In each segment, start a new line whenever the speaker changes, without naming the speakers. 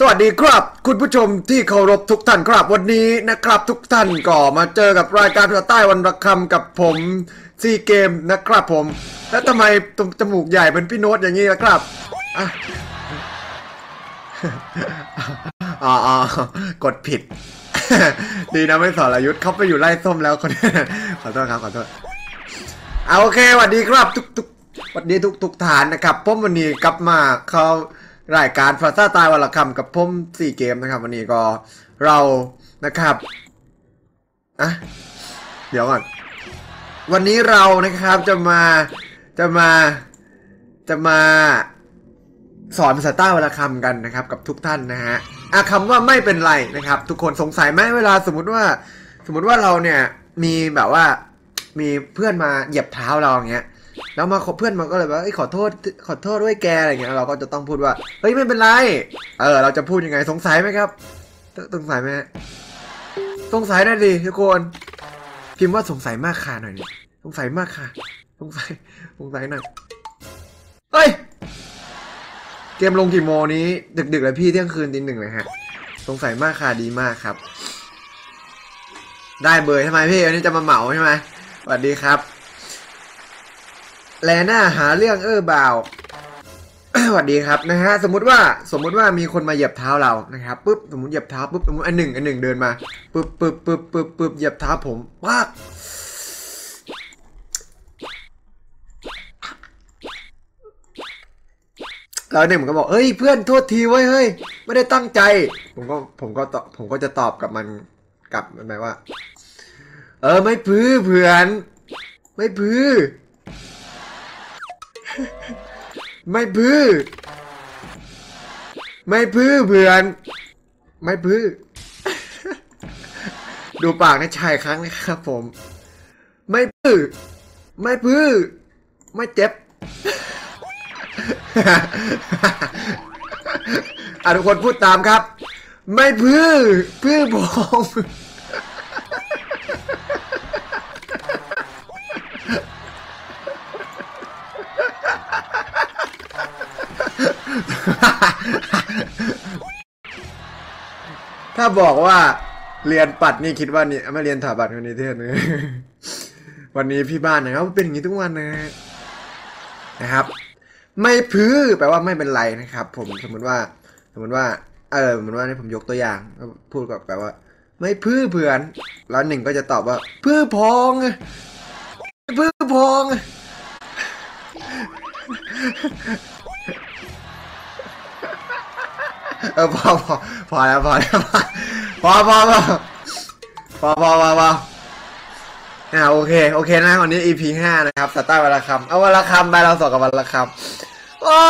สวัสดีครับ คุณผู้ชมที่เคารพทุกท่านครับ วันนี้นะครับทุกท่านก็มาเจอกับรายการภาษาใต้วันระคำกับผมซีเกมนะครับผม แล้วทำไมตรงจมูกใหญ่เป็นพี่โน้ตอย่างนี้ล่ะครับอะอ๋อกดผิด ดีนะไม่สอนรยุทธเขาไปอยู่ไล่ส้มแล้วคนขอโทษครับขอโทษเอาโอเคสวัสดีครับ ทุกทุกสวัสดีทุกทุกฐานนะครับผมวันนี้กลับมาเขา รายการฟาซ่าตายวันละคำกับผมสี่เกมนะครับ วันนี้ก็เรานะครับอะเดี๋ยวก่อน วันนี้เรานะครับจะมาจะมาจะมาสอนภาษาใต้วันละคำกันนะครับ กับทุกท่านนะฮะอะคำว่าไม่เป็นไรนะครับ ทุกคนสงสัยไหมเวลาสมมติว่า สมมติว่าเราเนี่ยมีแบบว่ามีเพื่อนมาเหยียบเท้าเราอย่างเงี้ย แล้วมาขอเพื่อนมาก็เลยว่าขอโทษขอโทษด้วยแกอะไรเงี้ยเราก็จะต้องพูดว่าเฮ้ยไม่เป็นไรเออเราจะพูดยังไงสงสัยไหมครับสงสัยไหมสงสัยหน่ดิทุกคนพิมพ์ว่าสงสัยมากค่ะหน่อยดิสงสัยมากค่ะ สงสัยสงสัยหน่อยเฮ้ยเกมลงกี่โมนี้ ดึกๆเลยพี่เที่ยงคืนตีหนึ่งเลยฮะสงสัยมากค่ะดีมากครับ ได้เบอร์ใช่ไหมพี่วันนี้จะมาเหมาใช่ไหมสวัสดีครับ แลน่าหาเรื่องเออบ่าวสวัสดีครับนะฮะสมมุติว่าสมมุติว่ามีคนมาเหยียบเท้าเรานะครับปุ๊บสมมติเหยียบเท้าปุ๊บสมมติอันหนึ่งอันหนึ่งเดินมาปุ๊บปุ๊บปุ๊บปุ๊บปุ๊บเหยียบเท้าผมปากแล้วหนึ่งมันก็บอกเฮ้ยเพื่อนโทษทีไว้เฮ้ยไม่ได้ตั้งใจ ผมก็ผมก็ตอบผมก็จะตอบกับมันกลับมันไปว่า เออไม่พื้เพื่อน ไม่พื้ ไม่พื้อ ไม่พื้อเพื่อน ไม่พื้อ ดูปากในชายครั้งนะครับผม ไม่พื้อ ไม่พื้อ ไม่เจ็บอะทุกคนพูดตามครับ ไม่พื้อ พื้อผม ถ้าบอกว่าเรียนปัดนี่คิดว่านี่ไม่เรียนถาบัตคนนี้เทศนะวันนี้พี่บ้านนะครับเป็นอย่างนี้ทุกวันนะนะครับ ไม่พื้แปลว่าไม่เป็นไรนะครับ ผมสมมติว่า สมมติว่า เออสมมติว่านี่ผมยกตัวอย่าง พูดกับแปลว่า ไม่พื้เพื่อน แล้วหนึ่งก็จะตอบว่า พื้พองพื้พอง เออพอพอพอแล้วพอแล้วพอพอพอพอพอพอพออ่าโอเคโอเคนะวันนี้ EP ห้านะครับสตาร์วันละคำเอาวันละคำไปเราสอบกับวันละคำโอ้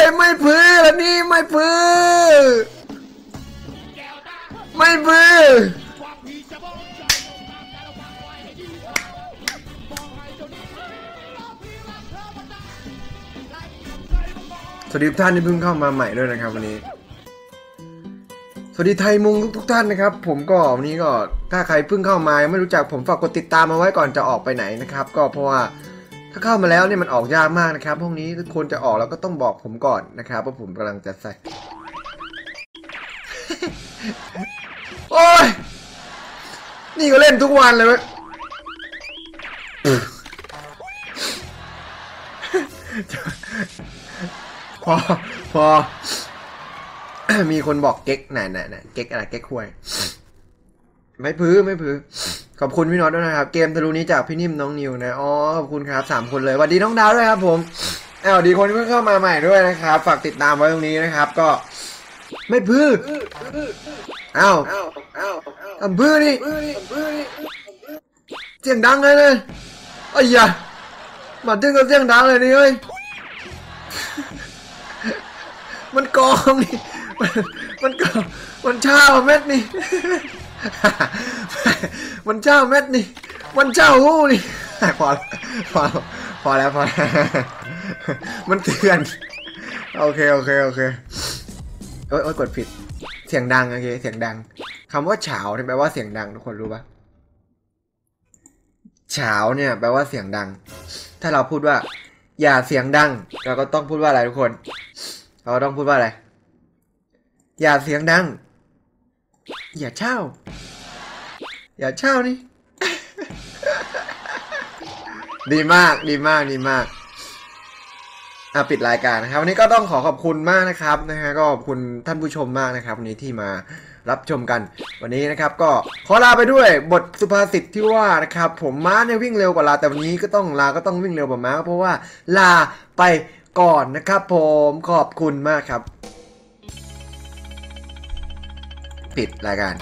ยไม่พื้นแล้วนี่ไม่พื้นไม่พื้น สวัสดีทุกท่านที่เพิ่งเข้ามาใหม่ด้วยนะครับวันนี้ สวัสดีไทยมุงทุกท่านนะครับ ผมก็วันนี้ก็ถ้าใครเพิ่งเข้ามาไม่รู้จักผมฝากกดติดตามมาไว้ก่อนจะออกไปไหนนะครับ ก็เพราะว่าถ้าเข้ามาแล้วเนี่ยมันออกยากมากนะครับห้องนี้ทุกคนจะออกแล้วก็ต้องบอกผมก่อนนะครับว่าผมกำลังจะใส่โอ้ยนี่ก็เล่นทุกวันเลยเว้ย พอพอ มีคนบอกเก๊กไหนไหนไหนเก๊กอะไรเก๊กควย ไม่พื้อไม่พื้อขอบคุณพี่น็อตด้วยนะครับ เกมทะลุนี้จากพี่นิ่มน้องนิวนะอ๋อขอบคุณครับสามคนเลยสวัสดีน้องดาวด้วยครับ ผมอ้าวดีคนที่เพิ่งเข้ามาใหม่ด้วยนะครับ ฝากติดตามไว้ตรงนี้นะครับ ก็ ไม่พื้ออ้าวอ้าวพื้อนี่เสียงดังเลยเลยอ้ยามาถึงก็เสียงดังเลยนี่เฮ้ย มันกองนี่ มันกองมันเช่าเม็ดนี่ มันเช่าเม็ดนี่ มันเช่าหู้นี่พอแล้วพอแล้วพอแล้วพอแล้วมันเตือน โอเคโอเคโอเคโอ้ยโอ้ยกดผิด เสียงดังโอเคเสียงดังคำว่าเฉาเนี่ยแปลว่าเสียงดังทุกคนรู้ปะเฉาเนี่ยแปลว่าเสียงดัง ถ้าเราพูดว่า อย่าเสียงดัง เราก็ต้องพูดว่าอะไรทุกคน เราต้องพูดว่าอะไร อย่าเสียงดัง อย่าเช่า อย่าเช่านี่ ดีมาก ดีมาก ดีมากอะปิดรายการนะครับวันนี้ก็ต้องขอขอบคุณมากนะครับนะฮะก็ขอบคุณท่านผู้ชมมากนะครับวันนี้ที่มารับชมกัน วันนี้นะครับ ก็ขอลาไปด้วยบทสุภาษิตที่ว่านะครับ ผมม้าเนี่ยวิ่งเร็วกว่าลาแต่วันนี้ก็ต้องลาก็ต้องวิ่งเร็วกว่าม้าเพราะว่าลาไป ก่อนนะครับผมขอบคุณมากครับ ปิดรายการ